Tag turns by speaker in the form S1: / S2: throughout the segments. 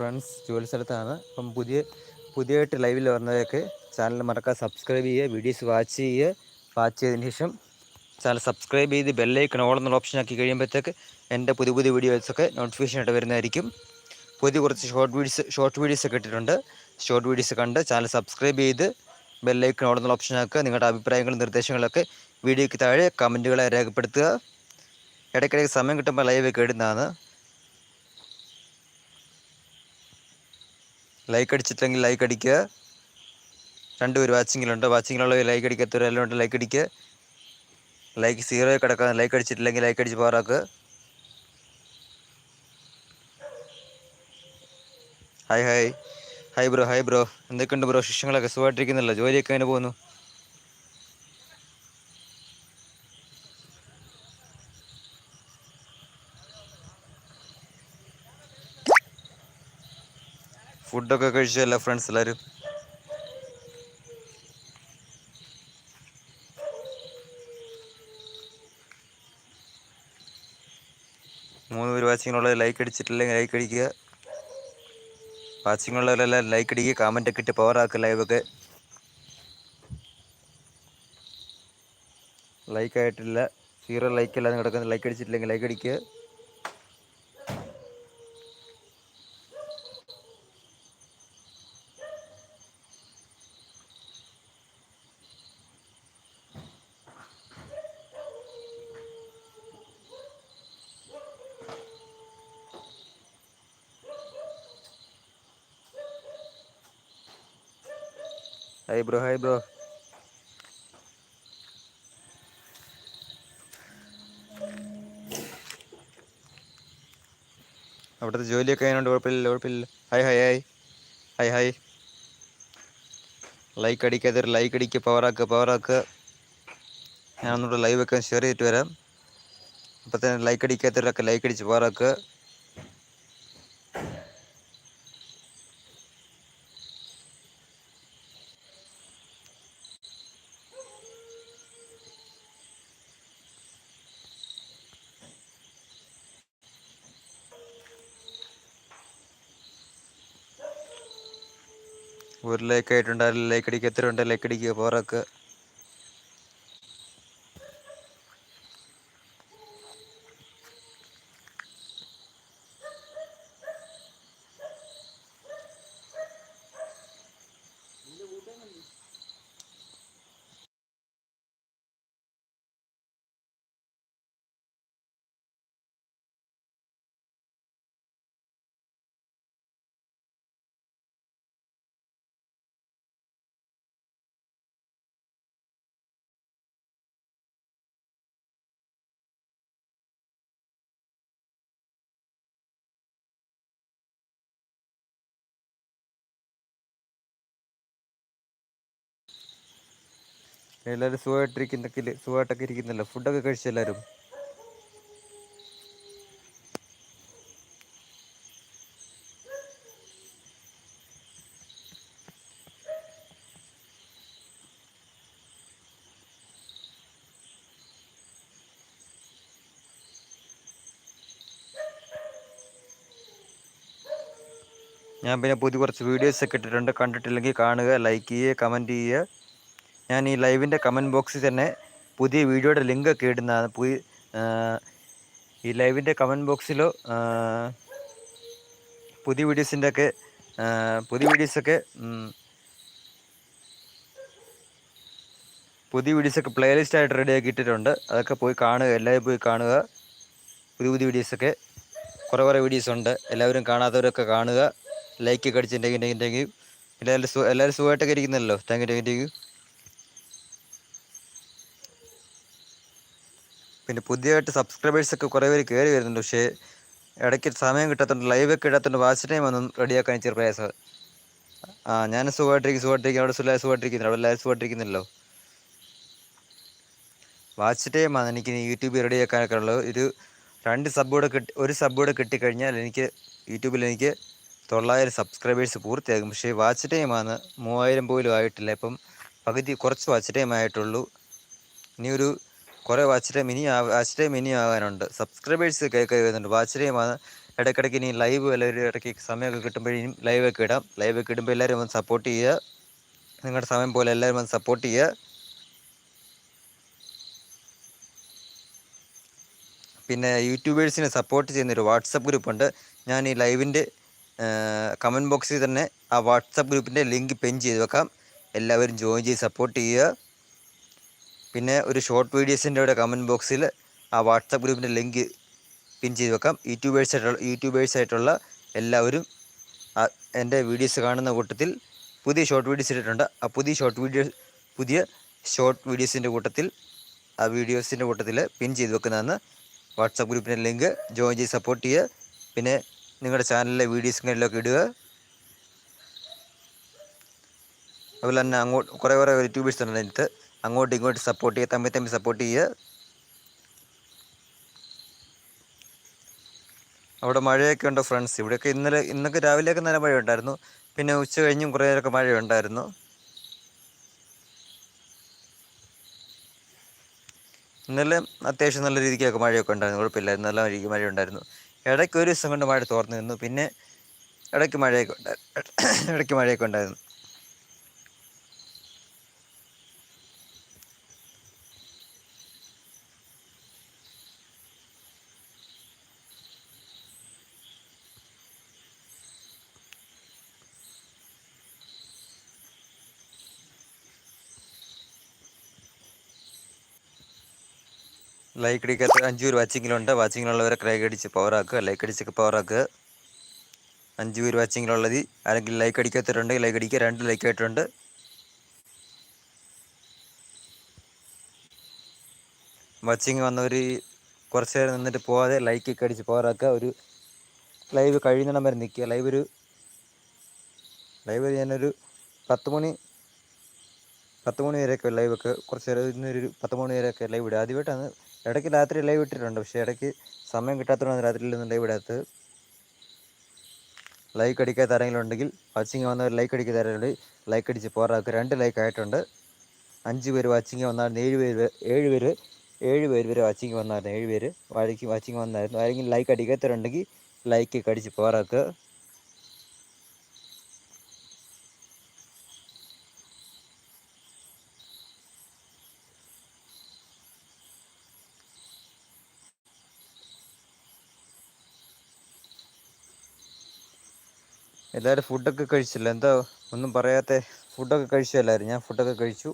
S1: Friends ജോലി സ്ഥലത്താണ്. അപ്പം പുതിയ പുതിയതായിട്ട് ലൈവിൽ വന്നതൊക്കെ ചാനൽ മറക്കാതെ സബ്സ്ക്രൈബ് ചെയ്യുക വീഡിയോസ് വാച്ച് ചെയ്യുക. വാച്ച് ചെയ്തതിന് ശേഷം ചാനൽ സബ്സ്ക്രൈബ് ചെയ്ത് ബെല്ലൈക്കൺ ഓൾ എന്നുള്ള ഓപ്ഷൻ ആക്കി കഴിയുമ്പോഴത്തേക്ക് എന്റെ പുതിയ പുതിയ വീഡിയോസൊക്കെ നോട്ടിഫിക്കേഷൻ ആയിട്ട് വരുന്നതായിരിക്കും. പുതിയ കുറച്ച് ഷോർട്ട് വീഡിയോസ് ഷോർട്ട് വീഡിയോസ് ഒക്കെ ഇട്ടിട്ടുണ്ട്. ഷോർട്ട് വീഡിയോസ് കണ്ട് ചാനൽ സബ്സ്ക്രൈബ് ചെയ്ത് ബെല്ലൈക്കൺ ഓൾ എന്നുള്ള ഓപ്ഷൻ ആക്കുക. നിങ്ങളുടെ അഭിപ്രായങ്ങളും നിർദ്ദേശങ്ങളൊക്കെ വീഡിയോയ്ക്ക് താഴെ കമന്റുകളെ രേഖപ്പെടുത്തുക. ഇടയ്ക്കിടയ്ക്ക് സമയം കിട്ടുമ്പോൾ ലൈവ് ഒക്കെ ഇടുന്നതാണ്. ലൈക്ക് അടിച്ചിട്ടില്ലെങ്കിൽ ലൈക്ക് അടിക്കുക. രണ്ടുപേർ വാച്ചിങ്ങിലുണ്ട് വാച്ചിങ്ങിലുള്ളവർ ലൈക്ക് അടിക്കാത്തവരെല്ലാം ഉണ്ട് ലൈക്ക് അടിക്കുക ലൈക്ക് സീറോ കിടക്കാൻ ലൈക്ക് അടിച്ചിട്ടില്ലെങ്കിൽ ലൈക്ക് അടിച്ച് പോരാക്ക് hi hi hi bro hi bro എന്തൊക്കെയുണ്ട് ബ്രോ ശിഷ്യങ്ങളൊക്കെ സുഖമായിട്ടിരിക്കുന്നില്ല? ജോലിയൊക്കെ അങ്ങനെ പോകുന്നു? ഫുഡൊക്കെ കഴിച്ചല്ല ഫ്രണ്ട്സ് എല്ലാവരും മൂന്ന് പേര് വാച്ചിങ്ങിനുള്ളത് ലൈക്ക് അടിച്ചിട്ടില്ലെങ്കിൽ ലൈക്ക് അടിക്കുക. വാച്ചിങ്ങുള്ളവരെല്ലാം ലൈക്ക് അടിക്കുക കമന്റ് ഒക്കെ ഇട്ട് പവർ ആക്കുക ലൈവൊക്കെ ലൈക്ക് ആയിട്ടില്ല. സീറോ ലൈക്ക് അല്ലാതെ കിടക്കുന്ന ലൈക്ക് അടിച്ചിട്ടില്ലെങ്കിൽ ലൈക്ക് അടിക്കുക. ഹായ് ബ്രോ ഹായ് ബ്രോ അവിടുത്തെ ജോലിയൊക്കെ അതിനുണ്ട് കുഴപ്പമില്ല കുഴപ്പമില്ല hi hi hi hi hi like അടിക്കാത്തൊരു like അടിക്കുക പവറാക്കുക പവറാക്കുക ഞാൻ ലൈവൊക്കെ ഷെയർ ചെയ്തിട്ട് വരാം. അപ്പോൾ തന്നെ ലൈക്ക് അടിക്കാത്തവരൊക്കെ ലൈക്ക് അടിച്ച് പവറാക്കുക ഒരു ലൈക്ക് ആയിട്ടുണ്ട്. അതിൽ ലൈക്ക് അടിക്കുക എത്ര ഉണ്ട് ലൈക്ക് അടിക്കുക പവറാക്കുക എല്ലാവരും സുഖമായിട്ടിരിക്കുന്ന സുഖമായിട്ടൊക്കെ ഇരിക്കുന്നല്ലോ. ഫുഡൊക്കെ കഴിച്ചു എല്ലാവരും ഞാൻ പിന്നെ പുതിയ കുറച്ച് വീഡിയോസ് ഒക്കെ ഇട്ടിട്ടുണ്ട്. കണ്ടിട്ടില്ലെങ്കിൽ കാണുക ലൈക്ക് ചെയ്യുക കമന്റ് ചെയ്യുക. ഞാൻ ഈ ലൈവിന്റെ കമന്റ് ബോക്സിൽ തന്നെ പുതിയ വീഡിയോയുടെ ലിങ്ക് ഒക്കെ ഇടുന്നതാണ് പുതിയ ഈ ലൈവിന്റെ കമന്റ് ബോക്സിലോ പുതിയ വീഡിയോസിന്റെ ഒക്കെ പുതിയ വീഡിയോസൊക്കെ പുതിയ വീഡിയോസൊക്കെ പ്ലേലിസ്റ്റ് ആയിട്ട് റെഡി ആക്കി ഇട്ടിട്ടുണ്ട്. അതൊക്കെ പോയി കാണുക എല്ലാവരും പോയി കാണുക. പുതിയ പുതിയ വീഡിയോസൊക്കെ കുറേ കുറേ വീഡിയോസ് ഉണ്ട്. എല്ലാവരും കാണാത്തവരൊക്കെ കാണുക. ലൈക്ക് ഒക്കെ അടിച്ചിട്ടുണ്ടെങ്കിൽ എല്ലാവരും എല്ലാവരും സുഖമായിട്ടൊക്കെ ഇരിക്കുന്നല്ലോ. Thank you thank you thank you പിന്നെ പുതിയതായിട്ട് സബ്സ്ക്രൈബേഴ്സ് ഒക്കെ കുറേ പേര് കയറി വരുന്നുണ്ട്. പക്ഷേ ഇടയ്ക്ക് സമയം കിട്ടാത്തതുകൊണ്ട് ലൈവൊക്കെ ഇടാത്തതുകൊണ്ട് വാച്ച് ടൈം ഒന്നും റെഡിയാക്കാൻ ഇച്ചിരി പ്രയാസം. ആ ഞാൻ സുഖമായിട്ടിരിക്കും സുഖമായിട്ടിരിക്കും അവിടെ സുഖമായി സുഖമായിട്ടിരിക്കുന്നു. അവിടെ എല്ലാവരും സുഖമായിട്ടിരിക്കുന്നല്ലോ വാച്ച് ടൈമാണ് എനിക്ക് യൂട്യൂബ് റെഡിയാക്കാനൊക്കെ ഉള്ളത്. ഒരു രണ്ട് സബ്ബൂടെ കിട്ടി ഒരു സബ്ബൂടെ കിട്ടിക്കഴിഞ്ഞാൽ എനിക്ക് യൂട്യൂബിൽ എനിക്ക് തൊള്ളായിരം സബ്സ്ക്രൈബേഴ്സ് പൂർത്തിയാകും. പക്ഷേ വാച്ച് ടൈമാണ് മൂവായിരം പോലും ആയിട്ടില്ല. ഇപ്പം പകുതി കുറച്ച് വാച്ച് ടൈം ആയിട്ടുള്ളൂ. ഇനിയൊരു കുറേ വാച്ച് മിനി ഇനി മിനി ആകാനുണ്ട് സബ്സ്ക്രൈബേഴ്സ് കേൾക്കുക വരുന്നുണ്ട്. വാച്ച് ടൈമാണ് ഇടയ്ക്കിടയ്ക്ക് ഇനി ലൈവ് എല്ലാവരും ഇടയ്ക്ക് സമയമൊക്കെ കിട്ടുമ്പോഴും ലൈവൊക്കെ ഇടാം. ലൈവൊക്കെ ഇടുമ്പോൾ എല്ലാവരും വന്ന് സപ്പോർട്ട് ചെയ്യുക. നിങ്ങളുടെ സമയം പോലെ എല്ലാവരും വന്ന് സപ്പോർട്ട് ചെയ്യുക. പിന്നെ യൂട്യൂബേഴ്സിനെ സപ്പോർട്ട് ചെയ്യുന്നൊരു വാട്സപ്പ് ഗ്രൂപ്പുണ്ട് ഞാൻ ഈ ലൈവിന്റെ കമന്റ് ബോക്സിൽ തന്നെ ആ വാട്സപ്പ് ഗ്രൂപ്പിന്റെ ലിങ്ക് പെൻ ചെയ്ത് വെക്കാം. എല്ലാവരും ജോയിൻ ചെയ്ത് സപ്പോർട്ട് ചെയ്യുക. പിന്നെ ഒരു ഷോർട്ട് വീഡിയോസിന്റെ ഇവിടെ കമന്റ് ബോക്സിൽ ആ വാട്സപ്പ് ഗ്രൂപ്പിന്റെ ലിങ്ക് പിൻ ചെയ്ത് വെക്കാം. യൂട്യൂബേഴ്സ് ആയിട്ടുള്ള യൂട്യൂബേഴ്സ് ആയിട്ടുള്ള എല്ലാവരും എന്റെ വീഡിയോസ് കാണുന്ന കൂട്ടത്തിൽ പുതിയ ഷോർട്ട് വീഡിയോസ് ഇട്ടിട്ടുണ്ട്. ആ പുതിയ ഷോർട്ട് വീഡിയോ പുതിയ ഷോർട്ട് വീഡിയോസിന്റെ കൂട്ടത്തിൽ ആ വീഡിയോസിന്റെ കൂട്ടത്തിൽ പിൻ ചെയ്ത് വെക്കുന്നതാണ് വാട്സപ്പ് ഗ്രൂപ്പിന്റെ ലിങ്ക് ജോയിൻ ചെയ്ത് സപ്പോർട്ട് ചെയ്യുക. പിന്നെ നിങ്ങളുടെ ചാനലിലെ വീഡിയോസുകളിലൊക്കെ ഇടുക. അതുപോലെ തന്നെ അങ്ങോട്ട് കുറേ കുറേ യൂട്യൂബേഴ്സ് ഉണ്ട് അതിനകത്ത്. അങ്ങോട്ടും ഇങ്ങോട്ടും സപ്പോർട്ട് ചെയ്യുക തമ്മിൽ തമ്മിൽ സപ്പോർട്ട് ചെയ്യുക. അവിടെ മഴയൊക്കെ ഉണ്ടോ ഫ്രണ്ട്സ് ഇവിടെയൊക്കെ ഇന്നലെ ഇന്നൊക്കെ രാവിലെയൊക്കെ നല്ല മഴ ഉണ്ടായിരുന്നു പിന്നെ ഉച്ച കഴിഞ്ഞും കുറേ നേരമൊക്കെ മഴ ഉണ്ടായിരുന്നു ഇന്നലെ അത്യാവശ്യം നല്ല രീതിക്കൊക്കെ മഴയൊക്കെ ഉണ്ടായിരുന്നു. കുഴപ്പമില്ലായിരുന്നു നല്ല രീതിക്ക് മഴ ഉണ്ടായിരുന്നു ഇടയ്ക്ക് ഒരു ദിവസം കൊണ്ട് മഴ തോർന്നു നിന്നു. പിന്നെ ഇടയ്ക്ക് മഴയൊക്കെ ഉണ്ടായിരുന്നു ഇടയ്ക്ക് മഴയൊക്കെ ഉണ്ടായിരുന്നു. ലൈക്ക് അടിക്കാത്ത അഞ്ചു പേര് വാച്ചിങ്ങിലുണ്ട് വാച്ചിങ്ങിലുള്ളവരെ ക്രൈക്ക് അടിച്ച് പവറാക്കുക ലൈക്ക് അടിച്ചൊക്കെ പവറാക്കുക പേര് വാച്ചിങ്ങിലുള്ളത് അല്ലെങ്കിൽ ലൈക്ക് അടിക്കാത്തവരുണ്ടെങ്കിൽ ലൈക്ക് അടിക്കുക. രണ്ട് ലൈക്ക് ആയിട്ടുണ്ട്. വാച്ചിങ് വന്നവർ കുറച്ച് നേരം നിന്നിട്ട് പോവാതെ ലൈക്കൊക്കെ അടിച്ച് പവറാക്കുക ഒരു ലൈവ് കഴിയുന്നിടം വരെ നിൽക്കുക. ലൈവ് ഒരു ലൈവ് ഞാനൊരു പത്ത് മണി പത്ത് മണി വരെയൊക്കെ ലൈവൊക്കെ കുറച്ച് നേരം ഇന്നൊരു പത്ത് മണി വരെയൊക്കെ ലൈവ് ഇടുക. ആദ്യമായിട്ടാണ് ഇടയ്ക്ക് രാത്രി ലൈവ് ഇട്ടിട്ടുണ്ട്. പക്ഷേ ഇടയ്ക്ക് സമയം കിട്ടാത്തതുകൊണ്ടാണ് രാത്രിയിലൊന്നും ലൈവ് ഇടാത്തത്. ലൈക്ക് അടിക്കാത്ത ആരെങ്കിലും ഉണ്ടെങ്കിൽ വാച്ചിങ് വന്നവർ ലൈക്ക് അടിക്കാത്ത ആരെങ്കിലും ലൈക്ക് അടിച്ച് പോറാക്കുക രണ്ട് ലൈക്ക് ആയിട്ടുണ്ട്. അഞ്ച് പേര് വാച്ചിങ് വന്നായിരുന്നു. ഏഴ് പേര് ഏഴ് പേര് ഏഴ് പേര് വരെ വാച്ചിങ് വന്നായിരുന്നു. ഏഴ് പേര് വാഴയ്ക്ക് വാച്ചിങ് വന്നായിരുന്നു. ആരെങ്കിലും ലൈക്ക് അടിക്കാത്തവരുണ്ടെങ്കിൽ ലൈക്ക് അടിച്ച് പോറാക്കുക എല്ലാവരും ഫുഡൊക്കെ കഴിച്ചില്ല? എന്താ ഒന്നും പറയാത്ത? ഫുഡൊക്കെ കഴിച്ചു എല്ലാവരും ഞാൻ ഫുഡൊക്കെ കഴിച്ചു.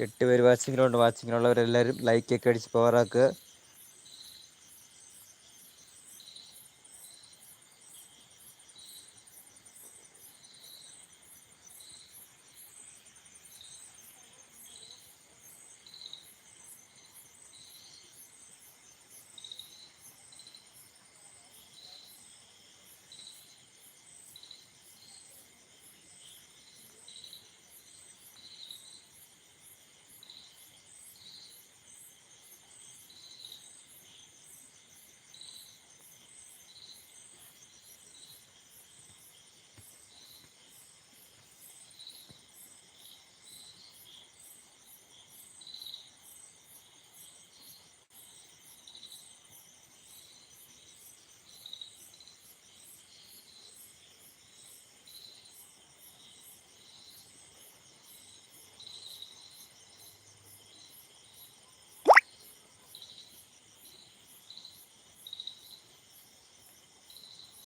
S1: എട്ട് പേര് വാച്ചിങ്ങിലുണ്ട് വാച്ചിങ്ങിലുള്ളവരെല്ലാവരും ലൈക്കൊക്കെ അടിച്ച് പവറാക്കുക